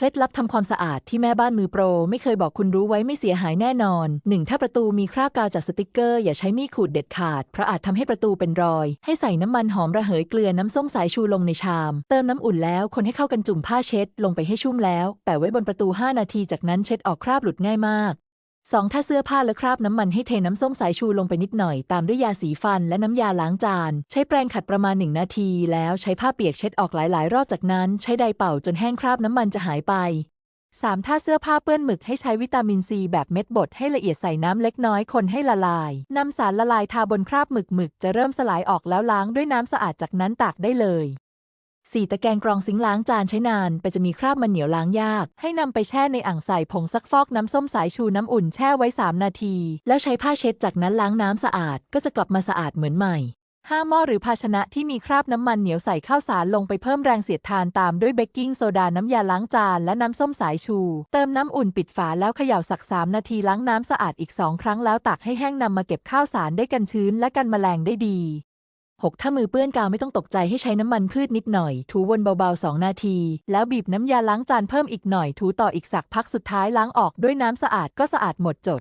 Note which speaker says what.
Speaker 1: เคล็ดลับทำความสะอาดที่แม่บ้านมือโปร ไม่เคยบอกคุณรู้ไว้ไม่เสียหายแน่นอน 1. ถ้าประตูมีคราบกาวจากสติกเกอร์อย่าใช้มีดขูดเด็ดขาด เพราะอาจทำให้ประตูเป็นรอย ให้ใส่น้ำมันหอมระเหยเกลือน้ำส้มสายชูลงในชาม เติมน้ำอุ่นแล้วคนให้เข้ากันจุ่มผ้าเช็ด ลงไปให้ชุ่มแล้ว แปะไว้บนประตู 5 นาทีจากนั้นเช็ดออกคราบหลุดง่ายมาก 2. ถ้าเสื้อผ้าและคราบน้ำมันให้เทน้ำส้มสายชูลงไปนิดหน่อย ตามด้วยยาสีฟันและน้ำยาล้างจาน ใช้แปรงขัดประมาณ 1 นาที แล้วใช้ผ้าเปียกเช็ดออกหลาย ๆ รอบจากนั้น ใช้ไดเป่าจนแห้งคราบน้ำมันจะหายไป 3. ถ้าเสื้อผ้าเปื้อนหมึกให้ใช้วิตามินซีแบบเม็ดบดให้ละเอียดใส่น้ำเล็กน้อยคนให้ละลายนำสารละลายทาบนคราบหมึกหมึกจะเริ่มสลายออกแล้วล้างด้วยน้ำสะอาดจากนั้นตากได้เลย 4. ตะแกรงกรองซิงค์ล้างจานใช้นาน ไปจะมีคราบมันเหนียวล้างยาก ให้นำไปแช่ในอ่างใส่ผงซักฟอกน้ำส้มสายชูน้ำอุ่นแช่ไว้ 3 นาที แล้วใช้ผ้าเช็ดจากนั้นล้างน้ำสะอาด ก็จะกลับมาสะอาดเหมือนใหม่ห้ามหม้อหรือภาชนะที่มีคราบน้ำมันเหนียวใส่ข้าวสารลงไปเพิ่มแรงเสียดทานตามด้วยเบกกิ้งโซดาน้ำยาล้างจานและน้ำส้มสายชู เติมน้ำอุ่นปิดฝาแล้วเขย่าสัก 3 นาทีล้างน้ำสะอาดอีก 2 ครั้งแล้วตากให้แห้งนำมาเก็บข้าวสารได้กันชื้นและกันแมลงได้ดี 6. ถ้ามือเปื้อนกาวไม่ต้องตกใจให้ใช้น้ำมันพืชนิดหน่อย ถูวนเบาๆ 2 นาที แล้วบีบน้ำยาล้างจานเพิ่มอีกหน่อย ถูต่ออีกสักพักสุดท้ายล้างออกด้วยน้ำสะอาดก็สะอาดหมดจด